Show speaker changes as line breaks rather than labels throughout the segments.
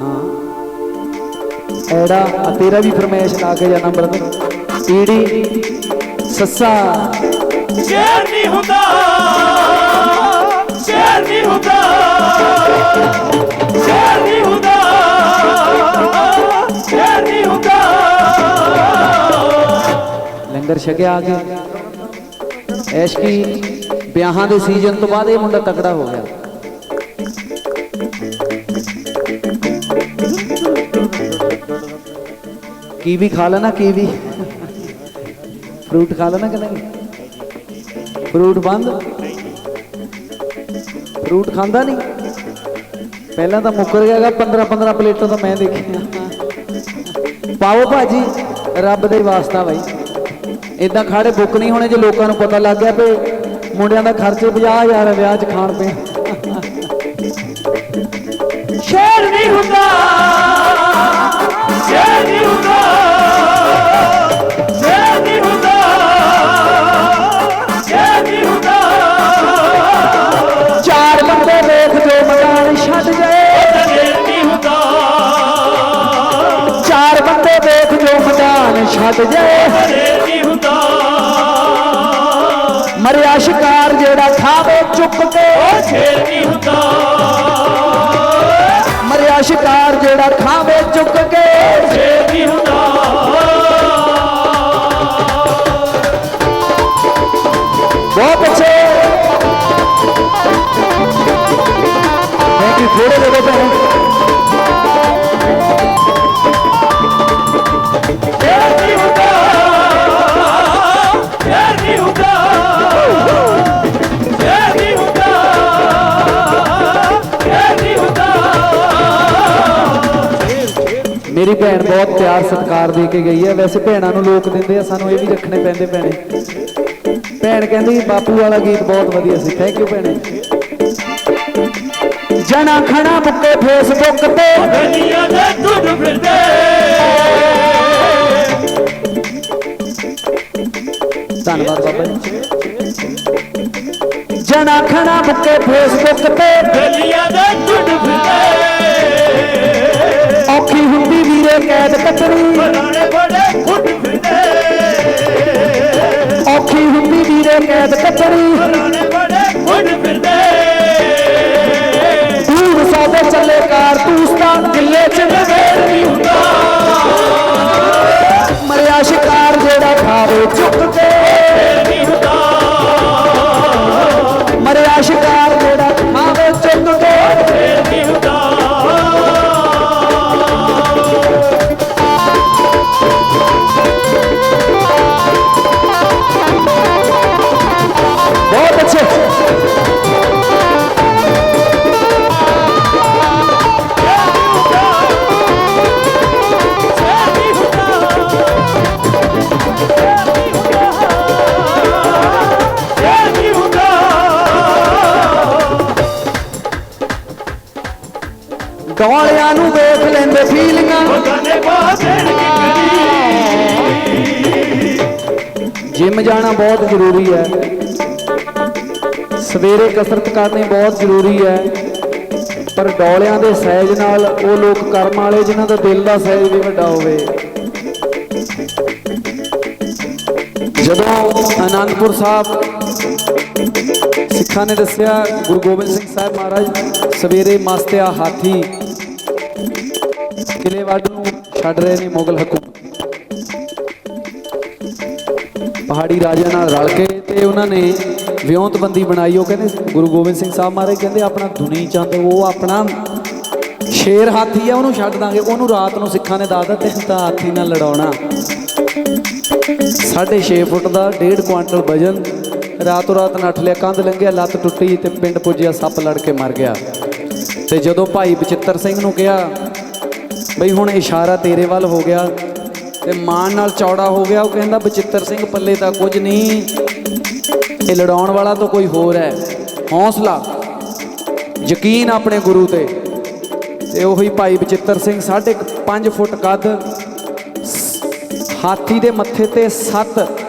ਹਾਂ। ਐੜਾ ਆ ਤੇਰਾ ਵੀ ਫਰਮਾਇਸ਼ ਲਾ ਕੇ ਜਾਣਾ ਬ੍ਰਦਰ ਈੜੀ ਸੱਸਾ।
ਸ਼ੇਰ ਨਹੀਂ ਹੁੰਦਾ ਸ਼ੇਰ ਨਹੀਂ ਹੁੰਦਾ ਸ਼ੇਰ ਨਹੀਂ ਹੁੰਦਾ ਸ਼ੇਰ ਨਹੀਂ ਹੁੰਦਾ।
ਲੰਗਰ ਛਕਿਆ ਆ ਕੇ। ਐਸ਼ਕੀ ਵਿਆਹਾਂ ਦੇ ਸੀਜ਼ਨ ਤੋਂ ਬਾਅਦ ਇਹ ਮੁੰਡਾ ਤਕੜਾ ਹੋ ਗਿਆ। ਕੀਵੀ ਖਾ ਲੈਣਾ, ਕੀਵੀ। ਫਰੂਟ ਖਾ ਲੈਣਾ ਕਿ ਨਹੀਂ? ਫਰੂਟ ਬੰਦ। ਫਰੂਟ ਖਾਂਦਾ ਨਹੀਂ। ਪਹਿਲਾਂ ਤਾਂ ਮੁੱਕਰ ਗਿਆਗਾ 15 15 ਪਲੇਟਾਂ ਤਾਂ ਮੈਂ ਦੇਖੀਆਂ। ਪਾਓ ਭਾਜੀ, ਰੱਬ ਦਾ ਹੀ ਵਾਸਤਾ ਬਾਈ। ਇਦਾਂ ਖਾੜੇ ਬੁੱਕ ਨਹੀਂ ਹੋਣੇ ਜੇ ਲੋਕਾਂ ਨੂੰ ਪਤਾ ਲੱਗ ਗਿਆ ਵੀ ਮੁੰਡਿਆਂ ਦਾ ਖਰਚ 50000 ਹੈ ਵਿਆਹ 'ਚ ਖਾਣ ਪੀਣ ਸ਼ਿਕਾਰ ਜਿਹੜਾ ਖਾਵੇ ਚੁੱਕ ਕੇ
ਸ਼ੇਰ ਨਹੀਂ ਹੁੰਦਾ
ਮਰਿਆ ਸ਼ਿਕਾਰ ਜਿਹੜਾ ਖਾਵੇ ਚੁੱਕ ਕੇ
ਸ਼ੇਰ ਨਹੀਂ ਹੁੰਦਾ।
ਮੇਰੀ ਭੈਣ ਬਹੁਤ ਪਿਆਰ ਸਤਿਕਾਰ ਦੇ ਕੇ ਗਈ ਹੈ। ਵੈਸੇ ਭੈਣਾਂ ਨੂੰ ਲੋਕ ਦਿੰਦੇ ਆ ਸਾਨੂੰ ਇਹ ਵੀ ਰੱਖਣੇ ਪੈਂਦੇ ਭੈਣੇ। ਭੈਣ ਕਹਿੰਦੀ ਬਾਪੂ ਵਾਲਾ ਗੀਤ ਬਹੁਤ ਵਧੀਆ ਸੀ। ਥੈਂਕ ਯੂ ਭੈਣੇ। ਜਣਾ ਖਣਾ ਮੁੱਕੇ ਫੇਸਬੁੱਕ ਤੇ।
ਦੁਨੀਆ ਦੇ ਟੁੱਟ ਫਿਰਦੇ।
ਧੰਨਵਾਦ ਬਾਬਾ ਜੀ। ਜਣਾ ਖਣਾ ਮੁੱਕੇ ਫੇਸਬੁੱਕ ਤੇ।
ਦੁਨੀਆ ਦੇ ਟੁੱਟ ਫਿਰਦੇ।
ਔਖੀ ਹੁੰਦੀ ਵੀਰੇ ਕੈਦ ਕੱਟਣੀ
ਬਰਾਣੇ ਬੜੇ ਫੁੱਟ ਫਿਰਦੇ
ਔਖੀ ਹੁੰਦੀ ਵੀਰੇ ਕੈਦ ਕੱਟਣੀ
ਬਰਾਣੇ ਬੜੇ ਫੁੱਟ ਫਿਰਦੇ
ਦੂਰ ਸੌਦੇ ਚੱਲੇ ਕਾਰਤੂਸ ਦਾ ਕਿੱਲੇ ਚ ਨਵੇੜ
ਨਹੀਂ ਹੁੰਦਾ।
ਮਰਿਆ ਸ਼ਿਕਾਰ ਜਿਹੜਾ ਖਾਵੇ ਡੋਲਿਆਂ ਨੂੰ ਵੇਖ ਲੈਂਦੇ ਫੀਲਿੰਗਾਂ
ਗਾਣੇ ਬਾਹਰ
ਜਿਮ ਜਾਣਾ ਬਹੁਤ ਜ਼ਰੂਰੀ ਹੈ। ਸਵੇਰੇ ਕਸਰਤ ਕਰਨੀ ਬਹੁਤ ਜ਼ਰੂਰੀ ਹੈ। ਪਰ ਡੋਲਿਆਂ ਦੇ ਸਹਿਜ ਨਾਲ ਉਹ ਲੋਕ ਕਰਮ ਵਾਲੇ ਜਿਨ੍ਹਾਂ ਦਾ ਦਿਲ ਦਾ ਸਹਿਜ ਵੀ ਵੱਡਾ ਹੋਵੇ। ਜਦੋਂ ਆਨੰਦਪੁਰ ਸਾਹਿਬ ਸਿੱਖਾਂ ਨੇ ਦੱਸਿਆ, ਗੁਰੂ ਗੋਬਿੰਦ ਸਿੰਘ ਸਾਹਿਬ ਮਹਾਰਾਜ ਸਵੇਰੇ ਮਸਤਿਆ ਹਾਥੀ ਕਿਲੇ ਵੱਡ ਨੂੰ ਛੱਡ ਰਹੇ ਨੇ ਮੁਗਲ ਹਕੂਮਤ। ਪਹਾੜੀ ਰਾਜਿਆਂ ਨਾਲ ਰਲ ਕੇ ਤੇ ਉਹਨਾਂ ਨੇ ਵਿਉਂਤਬੰਦੀ ਬਣਾਈ। ਉਹ ਕਹਿੰਦੇ, ਗੁਰੂ ਗੋਬਿੰਦ ਸਿੰਘ ਸਾਹਿਬ ਮਹਾਰਾਜ ਕਹਿੰਦੇ, ਆਪਣਾ ਦੁਨੀ ਚੰਦ, ਉਹ ਆਪਣਾ ਸ਼ੇਰ ਹਾਥੀ ਆ, ਉਹਨੂੰ ਛੱਡ ਦਾਂਗੇ। ਉਹਨੂੰ ਰਾਤ ਨੂੰ ਸਿੱਖਾਂ ਨੇ ਦੱਸਦਾ ਦਿੱਤਾ ਤਾਂ ਹਾਥੀ ਨਾਲ ਲੜਾਉਣਾ। 6.5 ਫੁੱਟ ਦਾ 1.5 ਕੁਆਂਟਲ ਵਜਨ ਰਾਤੋਂ ਰਾਤ ਨੱਠ ਲਿਆ, ਕੰਧ ਲੰਘਿਆ, ਲੱਤ ਟੁੱਟੀ ਤੇ ਪਿੰਡ ਪੁੱਜਿਆ, ਸੱਪ ਲੜ ਕੇ ਮਰ ਗਿਆ। ਤੇ ਜਦੋਂ ਭਾਈ ਬਚਿੱਤਰ ਸਿੰਘ ਨੂੰ ਕਿਹਾ, ਬਈ ਹੁਣ ਇਸ਼ਾਰਾ ਤੇਰੇ ਵੱਲ ਹੋ ਗਿਆ ਤੇ ਮਾਨ ਨਾਲ ਚੌੜਾ ਹੋ ਗਿਆ, ਉਹ ਕਹਿੰਦਾ, ਬਚਿੱਤਰ ਸਿੰਘ ਪੱਲੇ ਤਾਂ ਕੁਝ ਨਹੀਂ, ਇਹ ਲੜਾਉਣ ਵਾਲਾ ਤਾਂ ਕੋਈ ਹੋਰ ਹੈ। ਹੌਸਲਾ, ਯਕੀਨ ਆਪਣੇ ਗੁਰੂ ਤੇ। ਤੇ ਉਹੀ ਭਾਈ ਬਚਿੱਤਰ ਸਿੰਘ 5.5 ਫੁੱਟ ਕੱਦ ਹਾਥੀ ਦੇ ਮੱਥੇ ਤੇ ਸੱਤ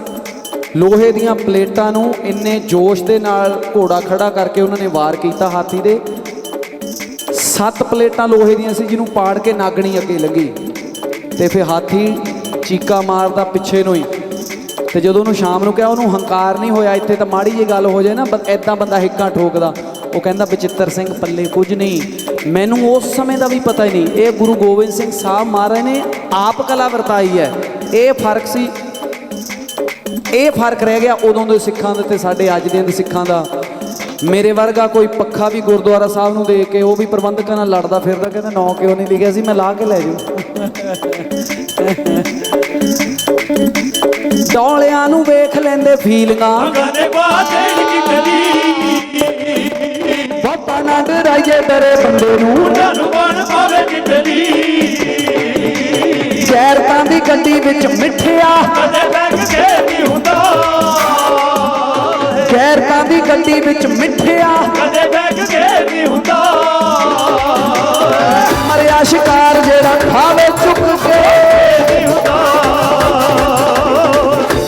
ਲੋਹੇ ਦੀਆਂ ਪਲੇਟਾਂ ਨੂੰ ਇੰਨੇ ਜੋਸ਼ ਦੇ ਨਾਲ ਘੋੜਾ ਖੜਾ ਕਰਕੇ ਉਹਨਾਂ ਨੇ ਵਾਰ ਕੀਤਾ ਹਾਥੀ ਦੇ। ਸੱਤ ਪਲੇਟਾਂ ਲੋਹੇ ਦੀਆਂ ਸੀ ਜਿਹਨੂੰ ਪਾੜ ਕੇ ਨਾਗਣੀ ਅੱਗੇ ਲੰਗੀ। ਤੇ ਫਿਰ ਹਾਥੀ ਚੀਕਾ ਮਾਰਦਾ ਪਿੱਛੇ ਨੂੰ ਹੀ। ਤੇ ਜਦੋਂ ਉਹਨੂੰ ਸ਼ਾਮ ਨੂੰ ਕਿਹਾ, ਉਹਨੂੰ ਹੰਕਾਰ ਨਹੀਂ ਹੋਇਆ, ਇੱਥੇ ਤਾਂ ਮਾੜੀ ਜੀ ਗੱਲ ਹੋ ਜਾਏ ਨਾ ਐਦਾਂ ਬੰਦਾ ਹਿੱਕਾ ਠੋਕਦਾ। ਉਹ ਕਹਿੰਦਾ ਬਚਿੱਤਰ ਸਿੰਘ, ਪੱਲੇ ਕੁਝ ਨਹੀਂ। ਮੈਨੂੰ ਉਸ ਸਮੇਂ ਦਾ ਵੀ ਪਤਾ ਹੀ ਨਹੀਂ। ਇਹ ਗੁਰੂ ਗੋਬਿੰਦ ਸਿੰਘ ਸਾਹਿਬ ਮਹਾਰਾਜ ਨੇ ਆਪ ਕਲਾ ਵਰਤਾਈ ਹੈ। ਇਹ ਫ਼ਰਕ ਸੀ ਇਹ ਫ਼ਰਕ ਰਹਿ ਗਿਆ ਉਦੋਂ ਦੇ ਸਿੱਖਾਂ ਦੇ ਤੇ ਸਾਡੇ ਅੱਜ ਦੇ ਸਿੱਖਾਂ ਦਾ। ਮੇਰੇ ਵਰਗਾ ਕੋਈ ਪੱਖਾ ਵੀ ਗੁਰਦੁਆਰਾ ਸਾਹਿਬ ਨੂੰ ਦੇ ਕੇ ਉਹ ਵੀ ਪ੍ਰਬੰਧਕਾਂ ਨਾਲ ਲੜਦਾ ਫਿਰਦਾ, ਕਹਿੰਦਾ ਨੌ ਕਿਉਂ ਨਹੀਂ ਲਿਖਿਆ ਸੀ, ਮੈਂ ਲਾ ਕੇ ਲੈ ਜੂ ਡੋਲਿਆਂ ਨੂੰ ਵੇਖ ਲੈਂਦੇ ਫੀਲਿੰਗਾਂ।
ਗਾਣੇ ਬਾਦਲ ਕੀ ਕਲੀ
ਬਾਪਾ ਨਾ ਡਰਾਈਏ ਡਰੇ ਬੰਦੇ ਨੂੰ।
ਜਾਨੂ ਬਣ ਪਾਵੇ ਕਿਤਲੀ
ਚੈਰਤਾਂ ਦੀ ਗੱਡੀ ਵਿੱਚ ਮਿੱਠਿਆ ਦੀ ਗੱਡੀ ਵਿੱਚ ਮਿੱਠਿਆ।
ਕਦੇ ਬੈਠ ਕੇ ਨਹੀਂ ਹੁੰਦਾ।
ਮਰਿਆ ਸ਼ਿਕਾਰ ਜਿਹੜਾ ਖਾਵੇ ਚੁੱਕ ਕੇ।
ਨਹੀਂ ਹੁੰਦਾ।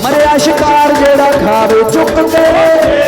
ਮਰਿਆ ਸ਼ਿਕਾਰ ਜਿਹੜਾ ਖਾਵੇ ਚੁੱਕ ਕੇ।